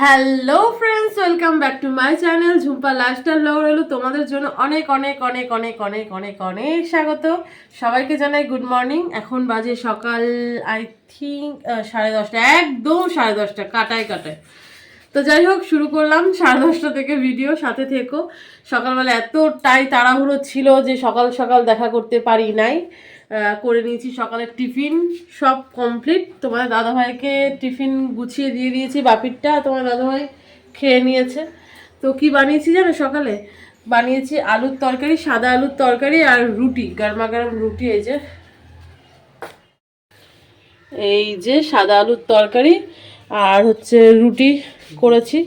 Hello friends welcome back to my channel Jhumpa lifestyle blog রইল তোমাদের জন্য অনেক অনেক অনেক অনেক অনেক অনেক অনেক স্বাগত। সবাইকে জানাই গুড মর্নিং এখন বাজে সকাল আই থিঙ্ক সাড়ে দশটা, একদম সাড়ে দশটা, কাটায় কাটায়। তো যাই হোক, শুরু করলাম সাড়ে দশটা থেকে ভিডিও সাথে থেকো। সকালবেলা এতটাই তাড়াহুড়ো ছিল যে সকাল সকাল দেখা করতে পারি নাই। করে নিয়েছি সকালের টিফিন। সব কমপ্লিট তোমাদের দাদাভাইকে টিফিন গুছিয়ে দিয়ে দিয়েছি, বাপিরটা তোমার দাদাভাই খেয়ে নিয়েছে। তো কি বানিয়েছি জানো সকালে? বানিয়েছি আলুর তরকারি, সাদা আলুর তরকারি আর রুটি, গরমা গরম রুটি, এই যে। এই যে সাদা আলুর তরকারি আর হচ্ছে রুটি করেছি।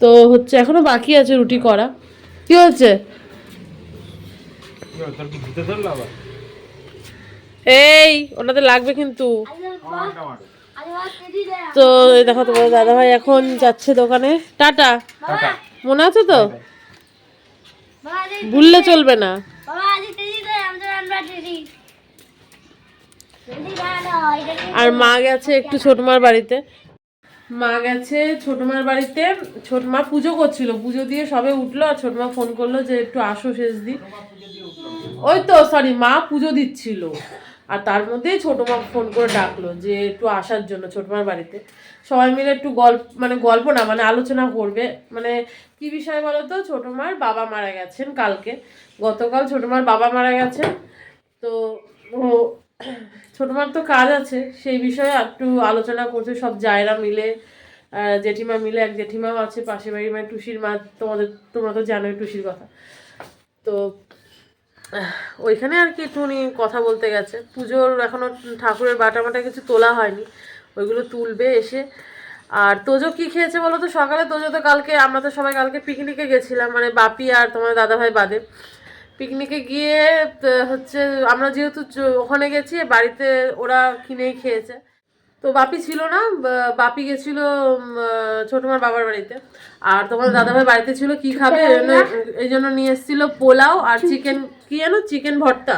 তো হচ্ছে এখনও বাকি আছে রুটি করা। কি হচ্ছে তোর কি ভূতে ধরলো আবার এই ওনাদের লাগবে কিন্তু। তো এই দেখো তোমার দাদা ভাই এখন যাচ্ছে দোকানে। টাটা। মনে আছে তো? ভুললে চলবে না। আর মা গেছে একটু ছোট মার বাড়িতে। মা গেছে ছোট মার বাড়িতে। ছোট মা পুজো করছিল। পুজো দিয়ে সবে উঠল আর ছোট মা ফোন করল যে একটু আসো শেষ দি ওই তো সরি মা পুজো দিচ্ছিল। আর তার মধ্যেই ছোট মা ফোন করে ডাকলো যে একটু আসার জন্য ছোট মার বাড়িতে। সবাই মিলে একটু গল্প মানে গল্প না মানে আলোচনা করবে। মানে কি বিষয় বলো তো ছোট মার বাবা মারা গেছেন কালকে। গতকাল ছোট মার বাবা মারা গেছেন। তো ও, ছোট মার তো কাজ আছে, সেই বিষয়ে একটু আলোচনা করছে, সব জায়রা মিলে জেঠিমা মিলে, এক জেঠিমাও আছে পাশে বাড়ি মানে টুসির মা, তোমাদের, তোমরা তো জানোই টুসির কথা। তো ওইখানে আর কি একটুখানি কথা বলতে গেছে। পুজোর এখনও ঠাকুরের বাটা মাটা কিছু তোলা হয়নি। ওইগুলো তুলবে এসে। আর তোজো কি খেয়েছে বলো তো? সকালে তোজো তো কালকে, আমরা তো সবাই কালকে পিকনিকে গেছিলাম মানে বাপি আর তোমার দাদাভাই বাদে। পিকনিকে গিয়ে হচ্ছে আমরা যেহেতু ওখানে গেছি, বাড়িতে ওরা কিনেই খেয়েছে। তো বাপি ছিল না বাপি গেছিল ছোট মার বাবার বাড়িতে। আর তোমার দাদাভাই বাড়িতে ছিল কি খাবে? এই জন্য- নিয়ে এসেছিল পোলাও আর চিকেন কি জানো? চিকেন ভর্তা।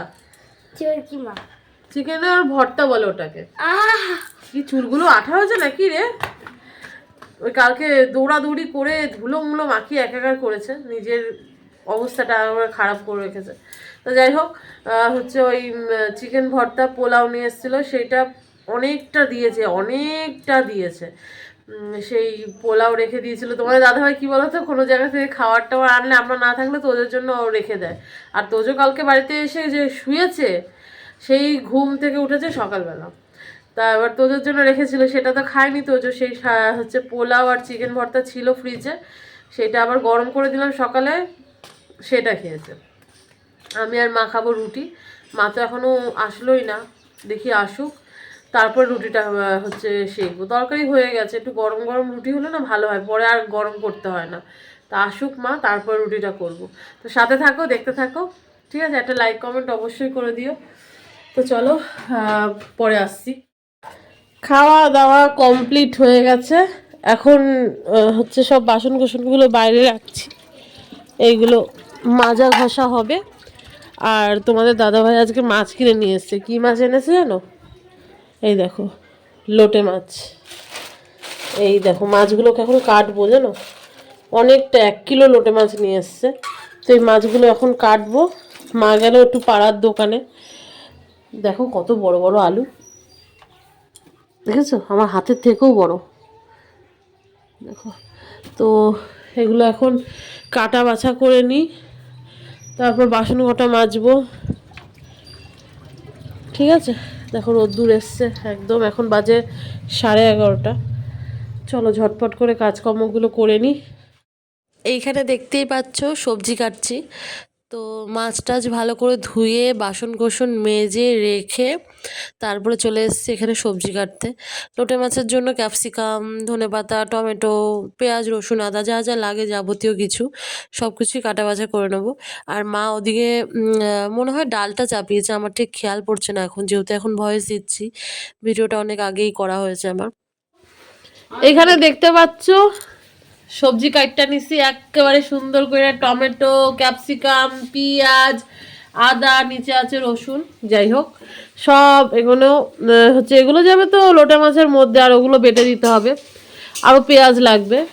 চিকেনের ভর্তা বলে ওটাকে। কি চুলগুলো আঠা হয়েছে নাকি রে? ওই কালকে দৌড়াদৌড়ি করে ধুলো মুলো মাখিয়ে একাকার করেছে নিজের অবস্থাটা খারাপ করে রেখেছে। তো যাই হোক হচ্ছে ওই চিকেন ভর্তা পোলাও নিয়ে এসেছিল সেইটা অনেকটা দিয়েছে অনেকটা দিয়েছে। সেই পোলাও রেখে দিয়েছিল। তোমাদের দাদাভাই কি বলতো, কোনো জায়গা থেকে খাবার টাবার আনলে আমরা না থাকলে তো ওদের জন্য রেখে দেয়। আর তোজো কালকে বাড়িতে এসে যে শুয়েছে, সেই ঘুম থেকে উঠেছে সকালবেলা। তা এবার তোদের জন্য রেখেছিল, সেটা তো খায়নি তোজো। সেই হচ্ছে পোলাও আর চিকেন ভর্তা ছিল ফ্রিজে সেটা আবার গরম করে দিলাম সকালে, সেটা খেয়েছে। আমি আর মা খাব রুটি। মা তো এখনও আসলোই না, দেখি আসুক। তারপর রুটিটা হচ্ছে সেকবো তরকারি হয়ে গেছে, একটু গরম গরম রুটি হলে না ভালো হয়, পরে আর গরম করতে হয় না। তা আসুক মা, তারপর রুটিটা করব। তো সাথে থাকো, দেখতে থাকো, ঠিক আছে? একটা লাইক কমেন্ট অবশ্যই করে দিও। তো চলো পরে আসছি। খাওয়া দাওয়া কমপ্লিট হয়ে গেছে। এখন হচ্ছে সব বাসন কোসনগুলো বাইরে রাখছি। এইগুলো মাজা ঘষা হবে। আর তোমাদের দাদাভাই আজকে মাছ কিনে নিয়ে এসছে। কী মাছ এনেছে জানো? এই দেখো, লোটে মাছ। এই দেখো, মাছগুলোকে এখন কাটবো, জানো? অনেকটা এক কিলো লোটে মাছ নিয়ে এসছে। তো এই মাছগুলো এখন কাটবো। মা গেল একটু পাড়ার দোকানে। দেখো কত বড় বড় আলু। দেখেছ? আমার হাতের থেকেও বড়। দেখো, তো এগুলো এখন কাটা বাছা করে নিই। তারপর বাসন কটা মাজবো। ঠিক আছে? দেখো রোদ্দুর এসছে, একদম। এখন বাজে সাড়ে এগারোটা। চলো ঝটপট করে কাজকর্মগুলো করে নিই এইখানে দেখতেই পাচ্ছ সবজি কাটছি। তো মাছ টাছ ভালো করে ধুয়ে বাসন কোসন মেজে, রেখে তারপরে চলে এসেছি এখানে সবজি কাটতে। লোটে মাছের জন্য ক্যাপসিকাম, ধনেপাতা, টমেটো, পেঁয়াজ, রসুন, আদা যা যা লাগে যাবতীয় কিছু সব কিছুই কাটা বাছা করে নেব। আর মা ওদিকে মনে হয় ডালটা চাপিয়েছে, আমার ঠিক খেয়াল পড়ছে না এখন, যেহেতু এখন ভয়েস দিচ্ছি। ভিডিওটা অনেক আগেই করা হয়েছে আমার। এখানে দেখতে পাচ্ছ সবজি কাটটা নিছি, একেবারে সুন্দর করে টমেটো, ক্যাপসিকাম, পেঁয়াজ, আদা, নিচে আছে রসুন, যাই হোক। সব এগুলো হচ্ছে এগুলো যাবে তো লোটা মাছের মধ্যে আর ওগুলো বেটে দিতে হবে। আরও পেঁয়াজ লাগবে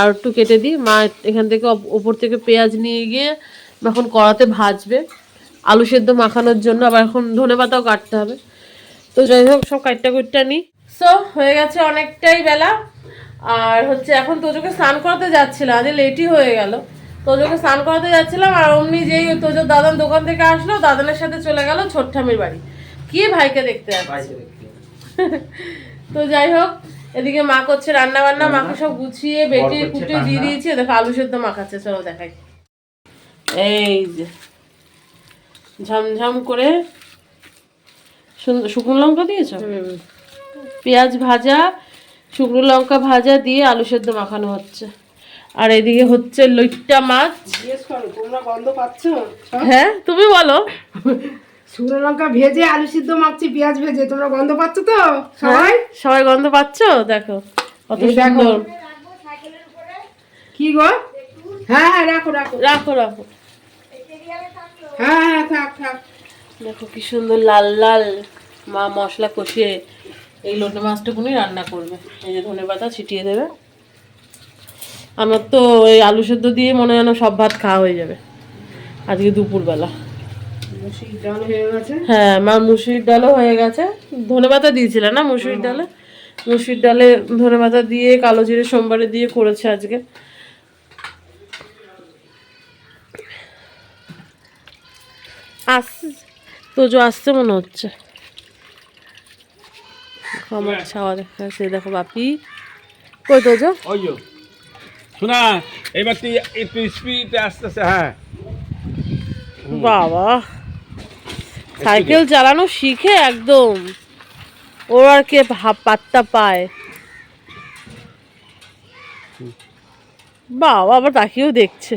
আর একটু কেটে দিই। মা এখান থেকে ওপ- ওপর থেকে পেঁয়াজ নিয়ে গিয়ে এখন কড়াতে ভাজবে। আলু সেদ্ধ মাখানোর জন্য, আবার এখন ধনে পাতাও কাটতে হবে। তো যাই হোক, সব কাটটা কুটটা নিই। সো হয়ে গেছে অনেকটাই বেলা। আর হচ্ছে এখন তোজোকে স্নান করাতে যাচ্ছিলাম আজ লেটই হয়ে গেল। তোজোকে স্নান করাতে যাচ্ছিলাম আর অমনি যেই তোজোর দাদান দোকান থেকে আসলো দাদানের সাথে চলে গেল ছোট্টামির বাড়ি। কি ভাইকে দেখতে যাচ্ছে তো যাই হোক এদিকে মা করছে রান্না বান্না মাকে সব গুছিয়ে বেটে কুটে দিয়ে দিয়েছি দেখো আলু সেদ্ধ মাখাচ্ছে চলো দেখাই। এই যে ঝমঝম করে সুন্দর শুকনো লঙ্কা দিয়েছ? পেঁয়াজ ভাজা শুকনো লঙ্কা ভাজা দিয়ে আলু সেদ্ধ মাখানো হচ্ছে। আর এদিকে হচ্ছে লইট্টা মাছ। তোমরা গন্ধ পাচ্ছ? হ্যাঁ? তুমি বলো। শুকনো লঙ্কা ভেজে আলু সিদ্ধ মাখছি পেঁয়াজ ভেজে। তোমরা গন্ধ পাচ্ছ তো? হ্যাঁ, সবাই? সবাই গন্ধ পাচ্ছ? দেখো কত। সুন্দর। কি গো? হ্যাঁ হ্যাঁ রাখো রাখো। রাখো রাখো। হ্যাঁ হ্যাঁ থাক থাক। দেখো কি সুন্দর লাল লাল মা মশলা কষিয়ে এই লোটে মাছটুকুনি রান্না করবে। এই যে ধনে পাতা ছিটিয়ে দেবে। আমার তো এই আলু সেদ্ধ দিয়ে মনে হয় সব ভাত খাওয়া হয়ে যাবে। আজকে দুপুরবেলা। হয়ে হ্যাঁ মা মুসুরির ডালও হয়ে গেছে। ধনে পাতা দিয়েছিল না মুসুরির ডালে? মুসুরির ডালে ধনে পাতা দিয়ে কালো জিরে সোমবারে দিয়ে করেছে আজকে। আস তোজো আসছে মনে হচ্ছে। দেখো আমার যাচ্ছে এই দেখো বাপি। কই ওই যো। শোনা এবার তুই একটু স্পিডে আসতেছে হ্যাঁ। বাবা। সাইকেল চালানো শিখে একদম। ওর আর কে পাত্তা পায়। বাবা আবার তাকিয়েও দেখছে।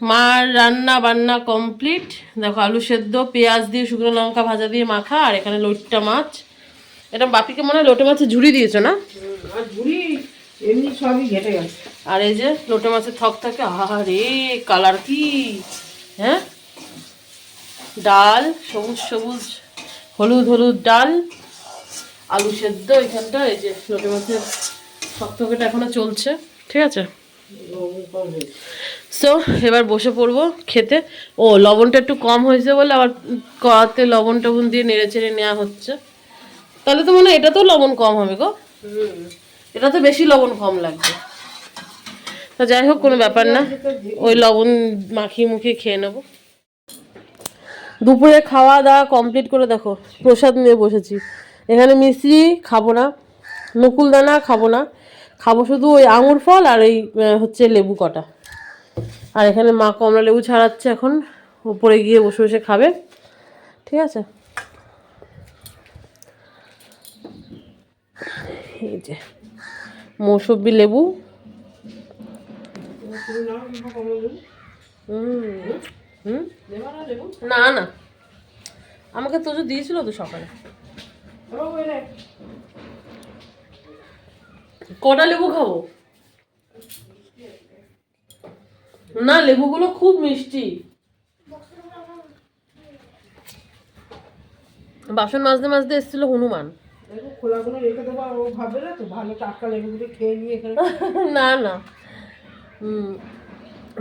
মার রান্না বান্না কমপ্লিট দেখো আলু সেদ্ধ পেঁয়াজ দিয়ে শুকনো লঙ্কা ভাজা দিয়ে মাখা আর এখানে লোটটা মাছ। এটা বাপিকে মনে হয় লোটে মাছের ঝুড়ি দিয়েছ না? এমনি সবই ঘেটে গেছে। আর এই যে লোটে মাছের থক থাকে আরে কালার কি? হ্যাঁ? ডাল সবুজ সবুজ হলুদ হলুদ ডাল আলু সেদ্ধ এখানটা এই যে লোটে মাছের থকথকেটা এখনও চলছে ঠিক আছে? সো এবার বসে পড়ব খেতে। ও লবণটা একটু কম হয়েছে বলে আবার কড়াতে লবণ টবণ দিয়ে নেড়ে চেড়ে নেওয়া হচ্ছে। তাহলে তো মনে হয় এটাতেও লবণ কম হবে গো। এটা তো বেশি লবণ কম লাগবে। তা যাই হোক কোনো ব্যাপার না। ওই লবণ মাখিয়ে মুখিয়ে খেয়ে নেব। দুপুরে খাওয়া দাওয়া কমপ্লিট করে দেখো প্রসাদ নিয়ে বসেছি। এখানে মিষ্টি খাব না নকুলদানা খাব না। খাব শুধু ওই আঙুর ফল আর এই হচ্ছে লেবু কটা। আর এখানে মা কমলা লেবু ছাড়াচ্ছে এখন উপরে গিয়ে বসে বসে খাবে। ঠিক আছে? এই যে মৌসম্বি লেবু। না না। আমাকে তো যে দিয়েছিল তো সকালে। কটা লেবু খাব? না, লেবুগুলো খুব মিষ্টি। বাসন মাজতে মাজতে এসেছিল হনুমান। দেখো খোলাগুলো রেখে দেবো ও ভাববে না তো ভালো টাটকা লেবুগুলো খেয়ে নিয়ে এখানে। না না।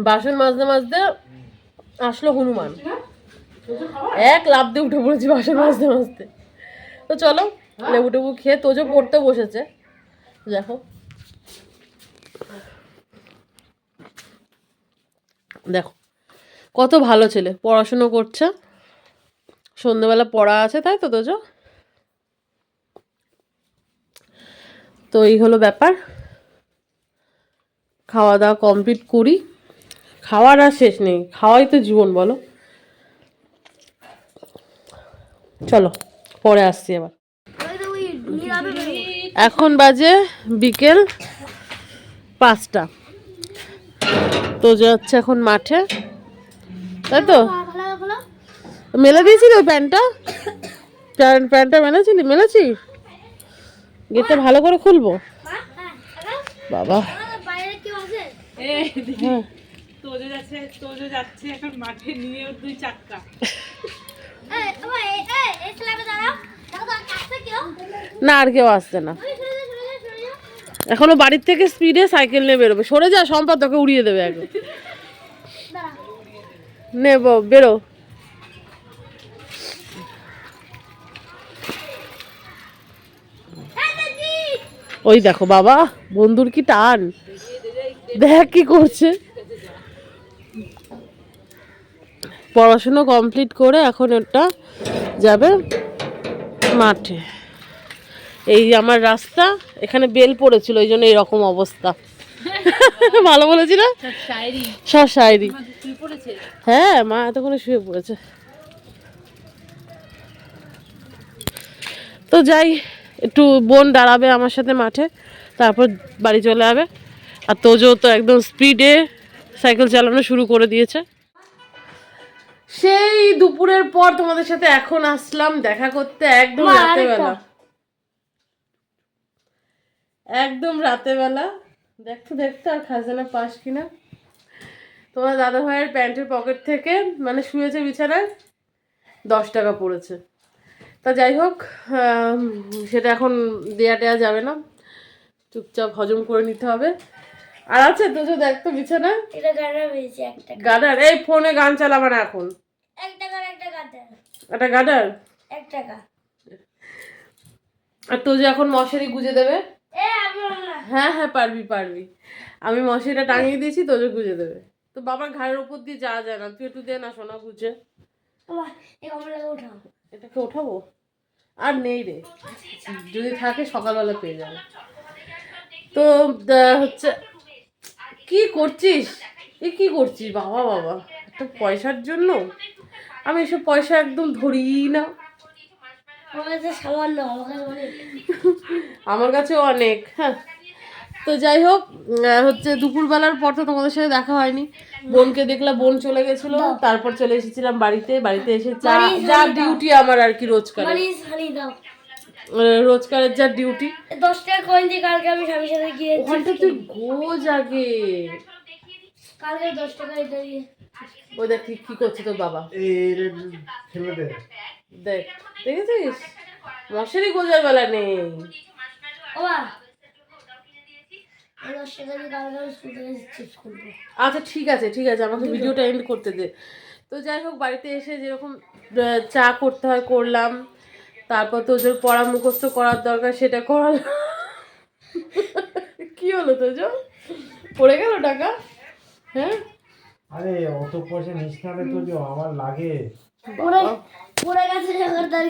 বাসন মাজতে মাজতে আসলো হনুমান? এক লাভ দিয়ে উঠে পড়েছি বাসন মাজতে মাজতে। তো চলো লেবু টেবু খেয়ে তোজো পড়তে বসেছে। দেখো। দেখো কত ভালো ছেলে পড়াশুনো করছে। সন্ধ্যেবেলা পড়া আছে তাই তো তোজো? তো এই হলো ব্যাপার। খাওয়া দাওয়া কমপ্লিট করি। খাওয়ার আর শেষ নেই। খাওয়াই তো জীবন, বলো। চলো, পরে আসছি আবার। এখন বাজে বিকেল পাঁচটা। তো যাচ্ছে এখন মাঠে। তাই তো? মেলে দিয়েছিলি ওই প্যান্টটা প্যান্ট প্যান্টটা মেলেছিলি? মেলেছি গেটটা ভালো করে খুলবো? বাবা। হ্যাঁ। এখন না আর কেউ আসছে না। এখনও বাড়ির থেকে স্পিডে সাইকেল নিয়ে বেরোবে। সরে যা সম্পদ তোকে উড়িয়ে দেবে একদম নে বেরো। ওই দেখো বাবা বন্ধুর কি টান? দেখ কি করছে। পড়াশুনো কমপ্লিট করে এখন ওটা যাবে মাঠে। এই আমার রাস্তা এখানে বেল পড়েছিল ওই জন্য এরকম অবস্থা। ভালো বলেছি না? সব শায়রি হ্যাঁ মা এতক্ষণে শুয়ে পড়েছে। তো যাই একটু বোন দাঁড়াবে আমার সাথে মাঠে তারপর বাড়ি চলে যাবে। আর তোজো তো একদম স্পিডে সাইকেল চালানো শুরু করে দিয়েছে। সেই দুপুরের পর তোমাদের সাথে এখন আসলাম দেখা করতে একদম রাতেবেলা একদম রাতেবেলা দেখতো দেখতো আর খাজানা পাস কিনা। তোমার দাদা ভাইয়ের প্যান্টের পকেট থেকে মানে শুয়েছে বিছানায় দশ টাকা পড়েছে। তা যাই হোক সেটা এখন দেয়া টেয়া যাবে না। চুপচাপ হজম করে নিতে হবে। আর আছে তো যে দেখতো বিছানায় এটা গাড়া পেয়েছি একটা গাডার এই ফোনে গান চালাবে না এখন। একটা গাড়া একটা গাডার। এক টাকা আর তো যে এখন মশারি গুজে দেবে। হ্যাঁ হ্যাঁ পারবি পারবি। আমি মশারিটা টাঙিয়ে দিয়েছি তোজো গুজে দেবে। তো বাবার ঘাড়ের উপর দিয়ে যাওয়া যায় না। তুই একটু দে না সোনা গুজে। উঠাও। এটাকে ওঠাবো? আর নেই রে। যদি থাকে সকালবেলা পেয়ে যাবে। তো হচ্ছে কি করছিস? এ কি করছিস? বাবা বাবা। একটা পয়সার জন্য? আমি এসব পয়সা একদম ধরি না। আমার কাছে সামান্য আমার কাছে অনেক। আমার কাছে অনেক হ্যাঁ। তো যাই হোক হচ্ছে দুপুরবেলার পর তো তোমাদের সাথে দেখা হয়নি। বোনকে দেখলাম বোন চলে গেছিল তারপর চলে এসেছিলাম বাড়িতে। বাড়িতে এসে চা যা ডিউটি আমার আর কি রোজকার মানে রোজকারের যা ডিউটি এ দশ টাকা কয়েন দিয়ে কালকে আমি স্বামীর সাথে গিয়েছি। ওখানটা তুই গোজ আগে। কালকে দশ টাকা এটা দিয়ে। ওই দেখ কি কি করছে তোর বাবা। দেখ দেখেছিস? মশারি গোজার বেলা নেই। বাবা আচ্ছা ঠিক আছে ঠিক আছে আমাকে ভিডিওটা এন্ড করতে দে। তো যাই হোক বাড়িতে এসে যেরকম চা করতে হয় করলাম। তারপর তোজোর পড়া মুখস্থ করার দরকার সেটা করালাম কি হলো তোজো পড়ে গেল টাকা? হ্যাঁ? আরে অত পয়সা নিস না রে তো আমার লাগে।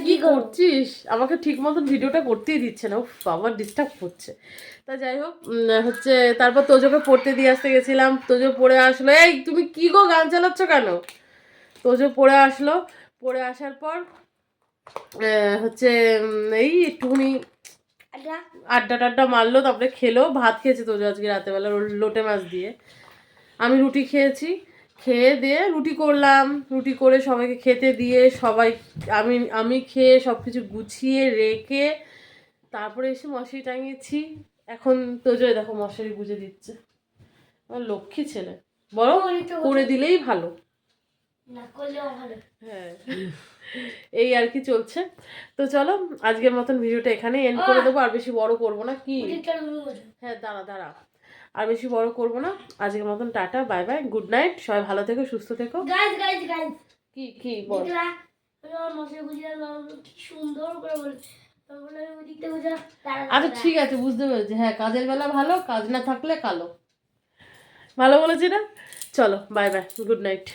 কি করছিস? আমাকে ঠিক মতন ভিডিওটা করতেই দিচ্ছে না। উফ বাবা ডিস্টার্ব করছে। তা যাই হোক হচ্ছে তারপর তোজোকে পড়তে দিয়ে আসতে গেছিলাম। তোজো পড়ে আসলো। এই তুমি কি গো গান চালাচ্ছ কেন? তোজো পড়ে আসলো। পড়ে আসার পর হচ্ছে এই একটুখানি আড্ডা? টাড্ডা মারলো তারপরে খেলো। ভাত খেয়েছে তোজো আজকে রাতেবেলা লোটে মাছ দিয়ে। আমি রুটি খেয়েছি। খেয়ে দিয়ে রুটি করলাম। রুটি করে সবাইকে খেতে দিয়ে সবাই আমি আমি খেয়ে সব কিছু গুছিয়ে রেখে তারপরে এসে মশারি টাঙিয়েছি। এখন তোজোয় দেখো মশারি গুজে দিচ্ছে। আমার লক্ষ্মী ছেলে। বড় করে দিলেই ভালো। হ্যাঁ। এই আর কি চলছে। তো চলো আজকের মতন ভিডিওটা এখানে এন্ড করে দেবো। আর বেশি বড় করব না। কি? হ্যাঁ দাঁড়া দাঁড়া। আর বেশি বড় করব না। আজকের মতন tata bye bye good night সবাই ভালো থেকো সুস্থ থেকো। গাইজ গাইজ গাইজ কি কি বল? আচ্ছা ঠিক আছে বুঝতে পেরেছি। হ্যাঁ কাজের বেলা ভালো কাজ না থাকলে কালো। ভালো বলেছি না? চলো বাই বাই গুড নাইট।